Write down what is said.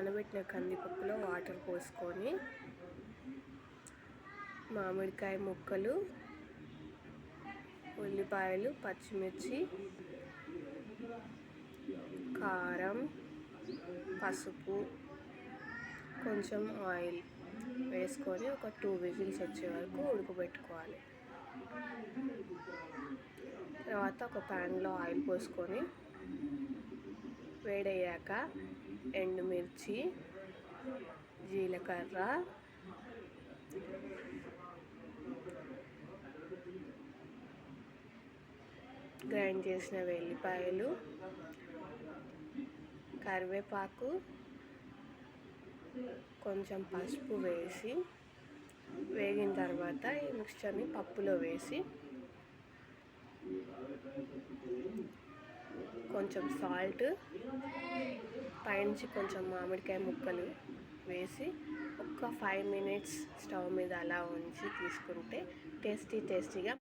నానబెట్టిన కందిపప్పులో వాటర్ పోసుకొని మామిడికాయ ముక్కలు ఉల్లిపాయలు పచ్చిమిర్చి కారం పసుపు కొంచెం ఆయిల్ వేసుకొని ఒక టూ విజిల్స్ వచ్చే వరకు ఉడకబెట్టుకోవాలి. తర్వాత ఒక ప్యాన్లో ఆయిల్ పోసుకొని వేడయ్యాక ఎండుమిర్చి జీలకర్ర గ్రైండ్ చేసిన వెల్లిపాయలు కరివేపాకు కొంచెం పసుపు వేసి వేగిన తర్వాత ఈ మిక్స్చర్ని పప్పులో వేసి కొంచెం సాల్ట్ పైనుంచి కొంచెం మామిడికాయ ముక్కలు వేసి ఒక ఫైవ్ మినిట్స్ స్టవ్ మీద అలా ఉంచి తీసుకుంటే టేస్టీ టేస్టీగా